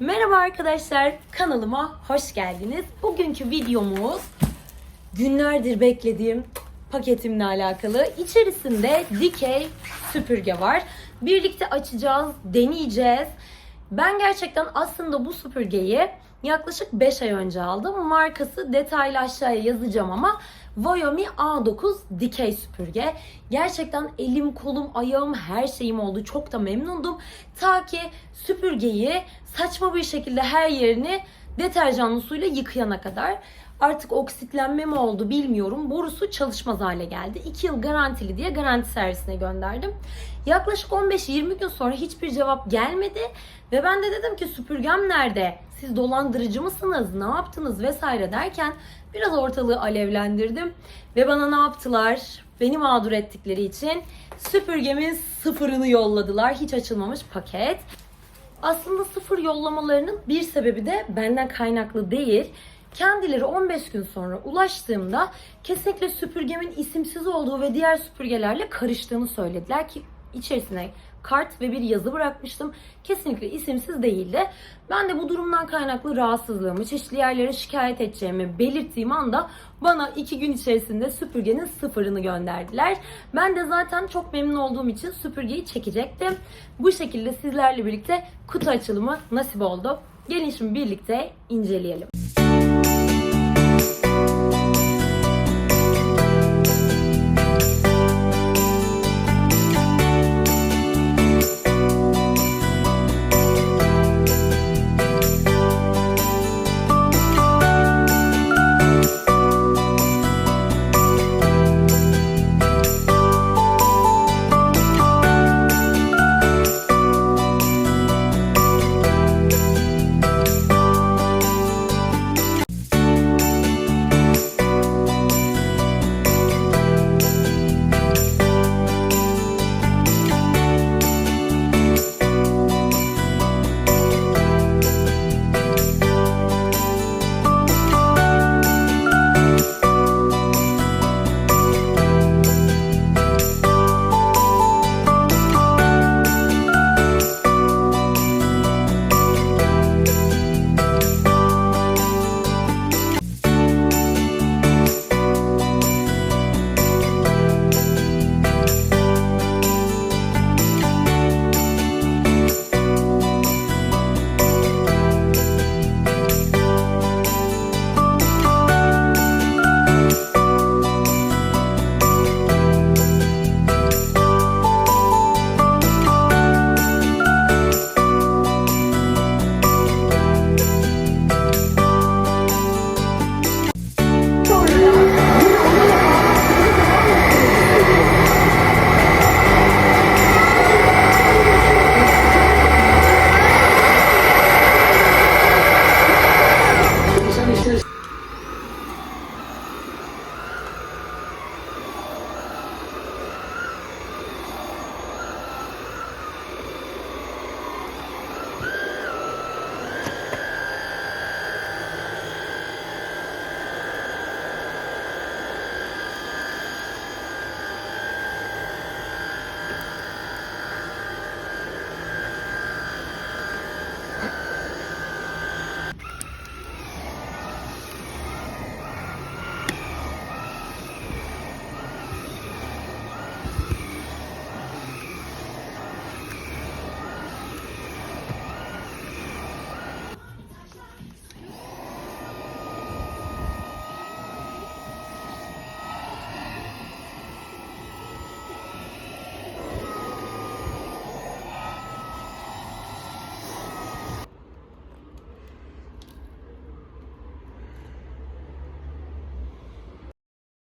Merhaba arkadaşlar, kanalıma hoş geldiniz. Bugünkü videomuz günlerdir beklediğim paketimle alakalı. İçerisinde dikey süpürge var. Birlikte açacağız, deneyeceğiz. Ben gerçekten aslında bu süpürgeyi yaklaşık 5 ay önce aldım. Markası detaylı aşağıya yazacağım ama Xiaomi A9 dikey süpürge. Gerçekten elim, kolum, ayağım her şeyim oldu. Çok da memnundum. Ta ki süpürgeyi saçma bir şekilde her yerini deterjanlı suyla yıkayana kadar. Artık oksitlenme mi oldu bilmiyorum. Borusu çalışmaz hale geldi. 2 yıl garantili diye garanti servisine gönderdim. Yaklaşık 15-20 gün sonra hiçbir cevap gelmedi. Ve ben de dedim ki süpürgem nerede? Siz dolandırıcı mısınız? Ne yaptınız? Vesaire derken biraz ortalığı alevlendirdim. Ve bana ne yaptılar? Beni mağdur ettikleri için süpürgemin sıfırını yolladılar. Hiç açılmamış paket. Aslında sıfır yollamalarının bir sebebi de benden kaynaklı değil. Kendileri 15 gün sonra ulaştığımda kesinlikle süpürgemin isimsiz olduğu ve diğer süpürgelerle karıştığını söylediler ki içerisine kart ve bir yazı bırakmıştım. Kesinlikle isimsiz değildi. Ben de bu durumdan kaynaklı rahatsızlığımı çeşitli yerlere şikayet edeceğimi belirttiğim anda bana iki gün içerisinde süpürgenin sıfırını gönderdiler. Ben de zaten çok memnun olduğum için süpürgeyi çekecektim. Bu şekilde sizlerle birlikte kutu açılımı nasip oldu. Gelin şimdi birlikte inceleyelim.